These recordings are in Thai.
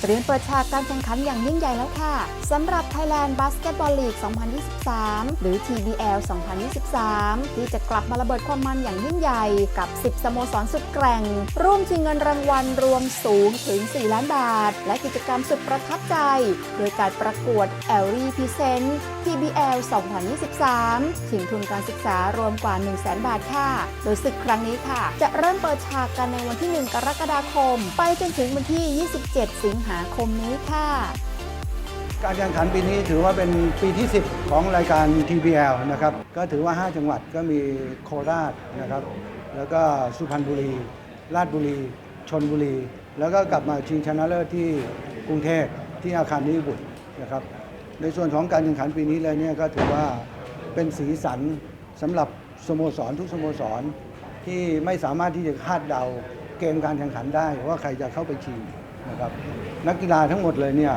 เตรียมเปิดฉากการแข่งขันอย่างยิ่งใหญ่แล้วค่ะสำหรับ Thailand Basketball League 2023 หรือ TBL 2023 ที่จะกลับมาระเบิดความมันอย่างยิ่งใหญ่กับ 10 สโมสรสุดแกร่ง ร่วมชิงเงินรางวัลรวมสูงถึง 4 ล้านบาท และกิจกรรมสุดประทับใจ โดยการประกวด e l r y Present TBL 2023 ชิงทุนการศึกษารวมกว่า 1 0 0 0 0แบาทค่ะ โดยศึกครั้งนี้ค่ะ จะเริ่มเปิดฉากกันในวันที่ 1 กรกฎาคม ไปจนถึงวันที่ 27 สิงหาคมนี้ค่ะการแข่งขันปีนี้ถือว่าเป็นปีที่ 10 ของรายการ TBL นะครับ ก็ถือว่า 5 จังหวัดก็มีโคราชนะครับ แล้วก็สุพรรณบุรี ราชบุรี ชนบุรี แล้วก็กลับมาชิงชนะเลิศที่กรุงเทพที่อาคารนิบุตรนะครับ ในส่วนของการแข่งขันปีนี้เลยเนี่ยก็ถือว่าเป็นสีสันสำหรับสโมสรทุกสโมสรที่ไม่สามารถที่จะคาดเดาเกมการแข่งขันได้ว่าใครจะเข้าไปชิงนะครับนักกีฬาทั้งหมดเลยเนี่ย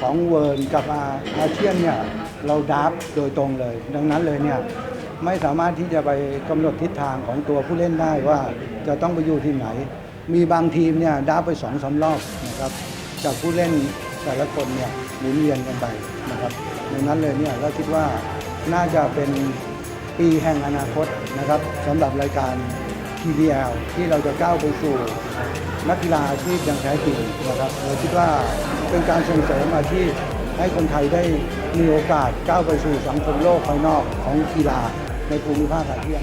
ของเวิร์นกับอาอาเซียนเนี่ยเราดับโดยตรงเลย ดังนั้นเลยเนี่ยไม่สามารถที่จะไปกำหนดทิศทางของตัวผู้เล่นได้ว่าจะต้องไปอยู่ที่ไหน มีบางทีมเนี่ยดับไปสองสารอบนะครับจากผู้เล่น แต่ละคนเนี่ยหมุนเวียนกันไปนะครับดังนั้นเลยเนี่ยเราคิดว่าน่าจะเป็นปีแห่งอนาคตนะครับสำหรับรายการ TBL ที่เราจะก้าวไปสู่นักกีฬาอาชีพอย่างแท้จริงนะครับเราคิดว่าเป็นการส่งเสริมอาชีพให้คนไทยได้มีโอกาสก้าวไปสู่สังคมโลกภายนอกของกีฬาในภูมิภาคอาเซียน